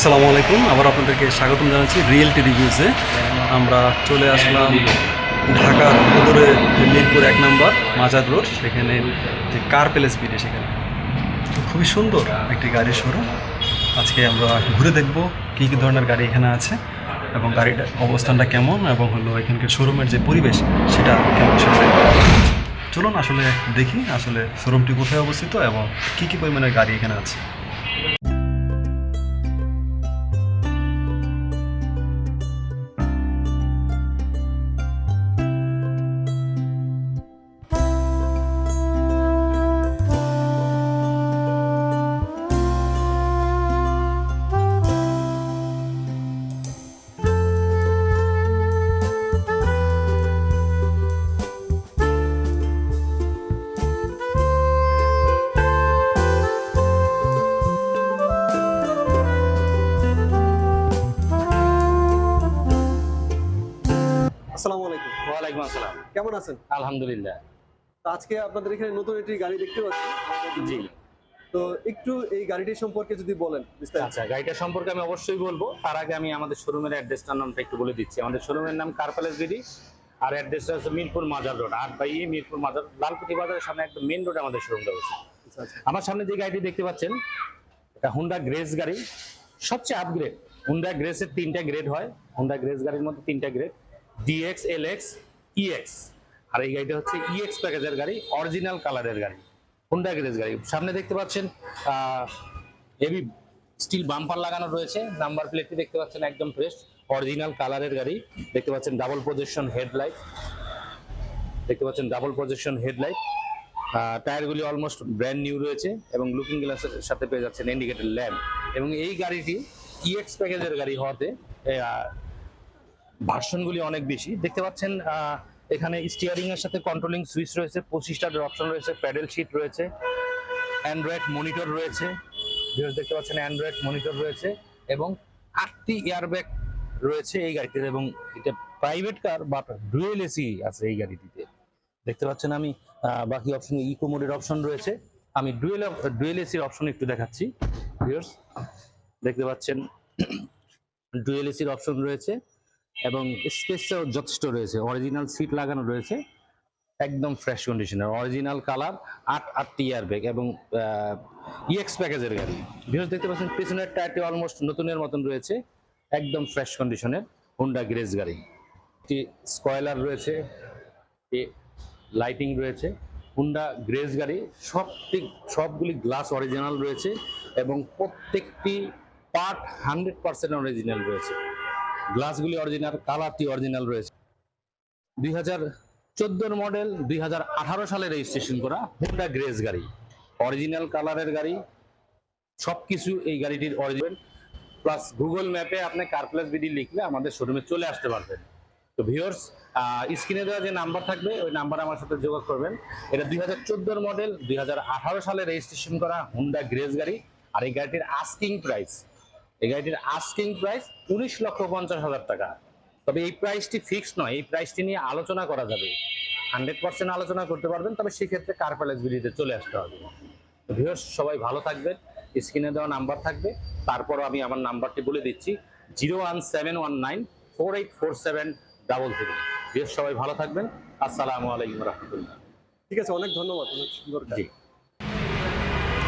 আসসালামু আলাইকুম। আবার আপনাদেরকে স্বাগতম জানাচ্ছি রিয়েলটি রিভিউসে আমরা চলে আসলাম ঢাকার ভেতরে মিরপুর এক নম্বর মাজার রোড, সেখানে যে কার প্যালেস বিডে সেখানে। খুবই সুন্দর একটি গাড়ির শোরুম আজকে আমরা ঘুরে দেখব কী কী ধরনের গাড়ি এখানে আছে এবং গাড়িটার অবস্থানটা কেমন এবং হলো এখানকার শোরুমের যে পরিবেশ, সেটা কেমন সেটা চলুন আসলে দেখি আসলে শোরুমটি কোথায় অবস্থিত এবং কী কী পরিমাণের গাড়ি এখানে আছে। কেমন আছেন? আলহামদুলিল্লাহ। তো আজকে আপনাদের এখানে নতুন একটি গাড়ি দেখতে পাচ্ছি। জি। তো একটু এই গাড়িটির সম্পর্কে যদি বলেন আচ্ছা গাড়িটা সম্পর্কে আমি অবশ্যই বলব। তার আগে আমি আমাদের শোরুমের অ্যাড্রেসটার নামটা একটু বলে দিচ্ছি। আমাদের শোরুমের নাম কার প্যালেস বিডি আর অ্যাড্রেসটা হচ্ছে মিরপুর মাজার রোড। আট বাই মিরপুর মাজার লালকুটি বাজারের সামনে একদম মেন রোডে আমাদের শোরুমটা অবস্থিত। আচ্ছা আচ্ছা। আমার সামনে যে গাড়িটি দেখতে পাচ্ছেন এটা হুন্ডা গ্রেস গাড়ি। সবচেয়ে আপগ্রেড হুন্ডা গ্রেসের তিনটা গ্রেড হয়। হুন্ডা গ্রেস গাড়ির মধ্যে তিনটা grade DX L X EX আর এই গাড়িটা হচ্ছে ইএক্স প্যাকেজের গাড়ি অরিজিনাল কালারের গাড়ি হুন্ডা গ্রেস গাড়ি। সামনে দেখতে পাচ্ছেন হেভি স্টিল বাম্পার লাগানো রয়েছে। নাম্বার প্লেটটি দেখতে পাচ্ছেন একদম ফ্রেশ অরিজিনাল কালারের গাড়ি। দেখতে পাচ্ছেন ডাবল প্রজেকশন হেডলাইট দেখতে পাচ্ছেন ডাবল প্রজেকশন হেডলাইট টায়ারগুলি অলমোস্ট ব্র্যান্ড নিউ রয়েছে এবং লুকিং গ্লাসের সাথে পেয়ে যাচ্ছেন ইন্ডিকেটর ল্যাম্প এবং এই গাড়িটি ইএক্স প্যাকেজের গাড়ি হওয়াতে ভার্সনগুলি অনেক বেশি। দেখতে পাচ্ছেন আহ, এখানে স্টিয়ারিং এর সাথে কন্ট্রোলিং সুইচ রয়েছে পঁচিশটার অপশন রয়েছে প্যাডেল শিট রয়েছে অ্যান্ড্রয়েড মনিটর রয়েছে দেখতে পাচ্ছেন অ্যান্ড্রয়েড মনিটর রয়েছে এবং আটটি এয়ারব্যাগ রয়েছে এই গাড়িটিতে এবং এটা private car but dual AC আছে এই গাড়িটিতে। দেখতে পাচ্ছেন আমি বাকি অপশন ইকো মোডের অপশন রয়েছে। আমি ডুয়েল ডুয়েল এসির অপশন একটু দেখাচ্ছি ভিউয়ার্স দেখতে পাচ্ছেন ডুয়েল এসির অপশন রয়েছে। এবং স্পেসটাও যথেষ্ট রয়েছে। অরিজিনাল সিট লাগানো রয়েছে। একদম ফ্রেশ কন্ডিশনের অরিজিনাল কালার আট আটটি এয়ারব্যাগ এবং ইএক্স প্যাকেজের গাড়ি। ভিউস দেখতে পাচ্ছেন, পিছনের টায়ারটি অলমোস্ট নতুনের মতন রয়েছে। একদম ফ্রেশ কন্ডিশনের হোন্ডা গ্রেজ গাড়ি। একটি স্কয়লার রয়েছে লাইটিং রয়েছে। হুন্ডা গ্রেজ গাড়ি, সবটি, সবগুলি গ্লাস অরিজিনাল রয়েছে এবং প্রত্যেকটি পার্ট হান্ড্রেড পার্সেন্ট অরিজিনাল রয়েছে। গ্লাসগুলি অরিজিনাল, কালারটি অরিজিনাল রয়েছে। দুই হাজার চোদ্দোর মডেল, দুই হাজার আঠারো সালে রেজিস্ট্রেশন করা হুন্ডা গ্রেস গাড়ি। অরিজিনাল কালারের গাড়ি, সবকিছু এই গাড়িটির অরিজিনাল। প্লাস গুগল ম্যাপে আপনি কারপ্লেস বিডি লিখলে আমাদের শোরুমে চলে আসতে পারবেন। তো ভিওর্স স্ক্রিনে দেওয়া যে নাম্বার থাকবে, ওই নাম্বার আমার সাথে যোগাযোগ করবেন। এটা দুই হাজার চোদ্দোর মডেল দুই হাজার আঠারো সালে রেজিস্ট্রেশন করা হুন্ডা গ্রেস গাড়ি। আর এই গাড়িটির আস্কিং প্রাইস এই গাড়িটির আস্কিং প্রাইস উনিশ লক্ষ পঞ্চাশ হাজার টাকা। তবে এই প্রাইসটি ফিক্সড নয় এই প্রাইসটি নিয়ে আলোচনা করা যাবে। হান্ড্রেড পার্সেন্ট আলোচনা করতে পারবেন তবে সেক্ষেত্রে কার প্যালেস চলে আসতে হবে। ভিউয়ার্স সবাই ভালো থাকবেন স্ক্রিনে দেওয়া নাম্বার থাকবে। তারপরও আমি আমার নাম্বারটি বলে দিচ্ছি zero one seven one nine four eight four seven double three viewers সবাই ভালো থাকবেন আসসালামু আলাইকুম রহমতুল্লাহ। ঠিক আছে অনেক ধন্যবাদ অনেক সুন্দর। জি।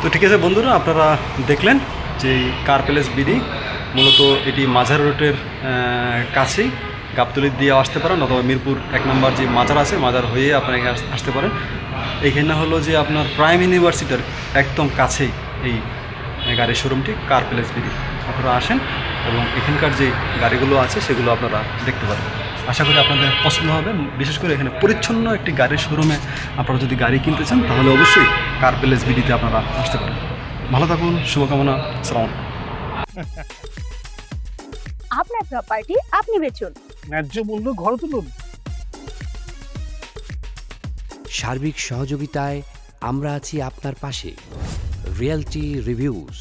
তো ঠিক আছে বন্ধুরা আপনারা দেখলেন যে এই কার প্যালেস বিডি, মূলত এটি মাঝার রোডের কাছেই। গাবতলি দিয়ে আসতে পারেন অথবা মিরপুর এক নম্বর যে মাজার আছে, মাজার হয়ে আস- আসতে পারেন। এইখানে হলো যে আপনার প্রাইম ইউনিভার্সিটির একদম কাছেই এই গাড়ির শোরুমটি, কার প্যালেস বিডি। আপনারা আসেন এবং এখানকার যে গাড়িগুলো আছে, সেগুলো আপনারা দেখতে পারেন। আশা করি আপনাদের পছন্দ হবে। বিশেষ করে এখানে পরিচ্ছন্ন একটি গাড়ির শোরুমে আপনারা যদি গাড়ি কিনতে চান, তাহলে অবশ্যই কার প্যালেস বিডিতে আপনারা আসতে পারেন। ভালো থাকুন শুভকামনা সালাম আপনার প্রপার্টি আপনি বেচুন। ন্যায্য মূল্য ঘর তুলুন। সার্বিক সহযোগিতায় আমরা আছি আপনার পাশে। Realty reviews